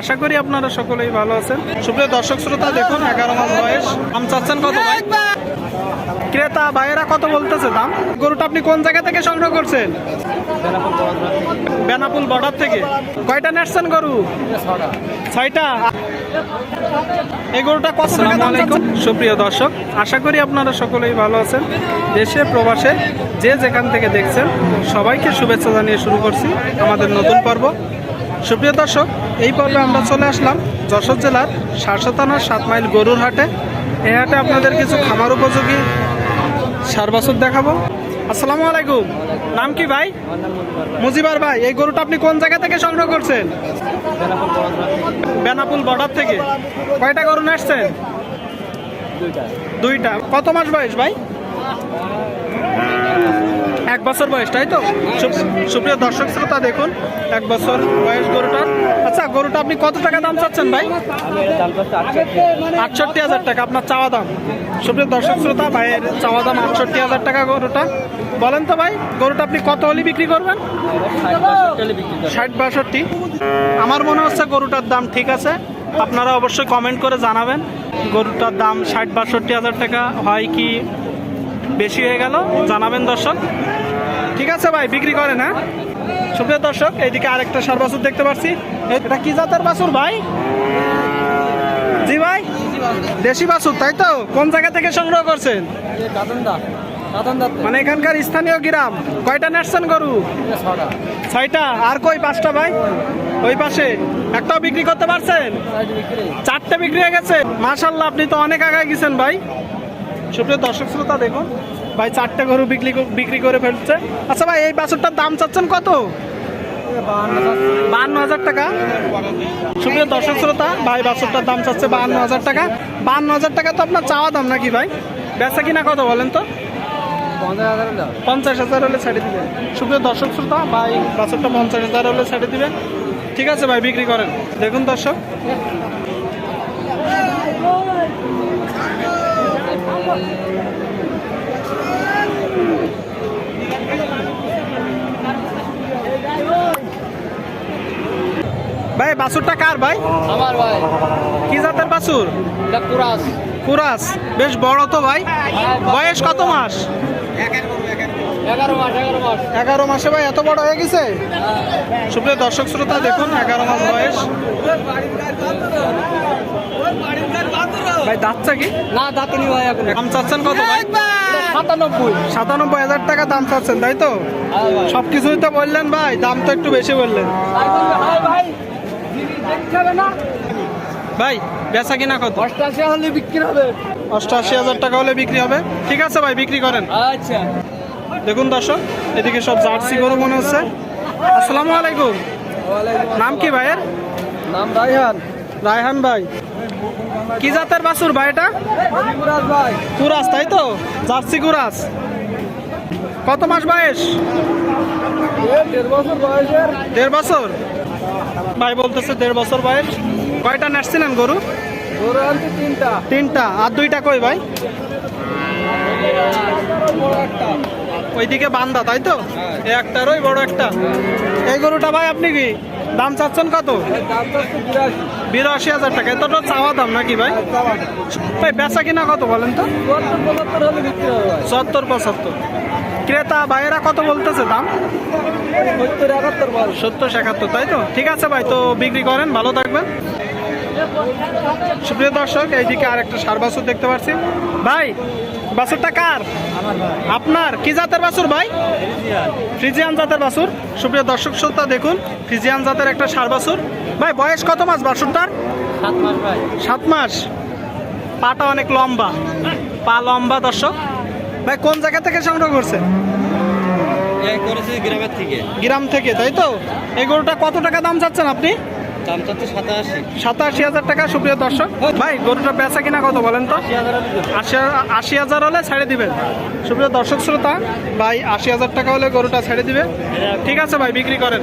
আশা করি আপনারা সকলেই ভালো আছেন। সুপ্রিয় দর্শক শ্রোতা, দেখুন এগারো মাস বয়স। আম চাচ্ছেন কত ক্রেতা ভাইয়েরা কত বলতেছে দাম? গরুটা আপনি কোন জায়গা থেকে সংগ্রহ করছেন? বেনাপুল বর্ডার থেকে। কয়টা নেটছেন গরু? ছয়টা। এই গরুটা কত? টাকা দাম সুপ্রিয় দর্শক আশা করি আপনারা সকলেই ভালো আছেন। দেশে প্রবাসে যে যেখান থেকে দেখছেন সবাইকে শুভেচ্ছা জানিয়ে শুরু করছি আমাদের নতুন পর্ব। সুপ্রিয় দর্শক এই পর্বে আমরা চলে আসলাম যশোর জেলার সারসা থানার সাত মাইল গরুর হাটে। এই হাটে আপনাদের কিছু খামার উপযোগী সার বাছুর দেখাবো। আসসালামু আলাইকুম। নাম কি ভাই? মুজিবার ভাই, এই গরুটা আপনি কোন জায়গা থেকে সংগ্রহ করছেন? বেনাপুল বর্ডার থেকে। কয়টা গরু আসছেন? দুইটা। কত মাস বয়স ভাই? এক বছর বয়স, তাই তো? সুপ- সুপ্রিয় দর্শক শ্রোতা, দেখুন, এক বছর বয়স গরুটার। আচ্ছা গরুটা আপনি কত টাকা দাম চাচ্ছেন ভাই? আটষট্টি হাজার টাকা, আপনার চাওয়া দাম। সুপ্রিয় দর্শক শ্রোতা, ভাইয়ের চাওয়া দাম আটষট্টি হাজার টাকা গরুটা। বলেন তো ভাই, গরুটা আপনি কত হলে বিক্রি করবেন? ষাট বাষট্টি। আমার মনে হচ্ছে গরুটার দাম ঠিক আছে। আপনারা অবশ্যই কমেন্ট করে জানাবেন, গরুটার দাম ষাট বাষট্টি হাজার টাকা হয় কি বেশি হয়ে গেল? জানাবেন দর্শক। ঠিক আছে ভাই, বিক্রি করে না সুপ্রিয় দর্শক, এইদিকে আরেকটা সার বাছুর দেখতে পাচ্ছি। এটা কি জাতের বাছুর ভাই? জি ভাই, দেশি বাছুর, তাই তো? কোন জায়গা থেকে সংগ্রহ করছেন? মানে এখানকার স্থানীয় গ্রাম, কয়টা নেটছেন গরু? ছয়টা, আর কই পাঁচটা ভাই? ওই পাশে, একটাও বিক্রি করতে পারছেন? চারটে বিক্রি হয়ে গেছে। মাশাল্লাহ আপনি তো অনেক আগায় গেছেন ভাই। সুপ্রিয় দর্শক শ্রোতা, দেখুন। ভাই চারটে গরু বিক্রি বিক্রি করে ফেলছে। আচ্ছা ভাই এই বাছুরটার দাম চাচ্ছেন কত? বাহান্ন হাজার টাকা। সুপ্রিয় দর্শক শ্রোতা ভাই বাছুরটার দাম চাচ্ছে বাহান্ন হাজার টাকা। বাহান্ন হাজার টাকা তো আপনার চাওয়া দাম নাকি ভাই? বেচা কিনা কত বলেন তো? পঞ্চাশ হাজার হলে ছেড়ে দিবেন। সুপ্রিয় দর্শক শ্রোতা ভাই বাছরটা পঞ্চাশ হাজার হলে ছেড়ে দিবেন। ঠিক আছে ভাই বিক্রি করেন। দেখুন দর্শক। ভাই বাছুরটা কার ভাই? আমার ভাই। কি জাতের বাছুর? কুরাস। কুরাস। বেশ বড় তো ভাই। বয়স কত মাস? এগারো মাস ভাই এত বড় হয়ে গেছে? সুপ্রিয় দর্শক শ্রোতা দেখুন এগারো মাস বয়স। ভাই দাঁতটা কি? না দাঁতিনি ভাই এখন। দাম চাচ্ছেন কত ভাই? সাতানব্বই। সাতানব্বই হাজার টাকা দাম চাচ্ছেন তাই তো? হ্যাঁ সব কিছুই তো বললেন ভাই দাম তো একটু বেশি বললেন। ভাই। ভাই বেচা কিনা কত? অষ্টাশি হলে বিক্রি হবে। অষ্টআশি হাজার টাকা হলে বিক্রি হবে। ঠিক আছে ভাই বিক্রি করেন। আচ্ছা। দেখুন দর্শক এদিকে সব জার্সি গরু মনে হচ্ছে। আসসালামু আলাইকুম। নাম কি ভাইয়ের? নাম রাইহান রায়হান ভাই। কি জাতের বাসুর ভাই এটা? কুরাস তাই তো? জার্সি কুরাস। কত মাস বয়স? দেড় বছর দেড় বছর? ভাই বলতেছে দেড় বছর বয়স। কয়টা নাচছিলেন গরু? তিনটা। তিনটা আর দুইটা কই ভাই? ওইদিকে বান্দা, তাই তো? এই একটার ওই বড় একটা। এই গরুটা ভাই আপনি কি? দাম চাচ্ছেন কত? বিরাশি হাজার টাকা। এত তো চাওয়া দাম নাকি ভাই? ভাই, বেচা কিনা কত বলেন তো? সত্তর পঁচাত্তর। ক্রেতা, ভাইয়েরা কত বলতেছে দাম? সত্তর একাত্তর তাই তো? ঠিক আছে ভাই, তো বিক্রি করেন, ভালো থাকবেন। সুপ্রিয় দর্শক, এইদিকে আর একটা সার দেখতে পাচ্ছি। ভাই বাছুরটা কার? আপনার কি জাতের বাছুর ভাই? ফ্রিজিয়ান জাতের বাছুর। সুপ্রিয় দর্শক শ্রোতা দেখুন ফ্রিজিয়ান জাতের একটা সার বাছুর। ভাই বয়স কত মাস বাছুরটার? সাত মাস পাটা অনেক লম্বা। পা লম্বা দর্শক। ভাই কোন জায়গা থেকে সংগ্রহ করছে গ্রামের থেকে। গ্রাম থেকে তাই তো? এই গরুটা কত টাকা দাম চাচ্ছেন আপনি? সাতাশি। হাজার টাকা সুপ্রিয় দর্শক। ভাই গরুটা বেচা কিনা কত বলেন তো? আশি আশি হাজার হলে ছেড়ে দিবেন। সুপ্রিয় দর্শক শ্রোতা ভাই আশি হাজার টাকা হলে গরুটা ছেড়ে দিবে। ঠিক আছে ভাই বিক্রি করেন।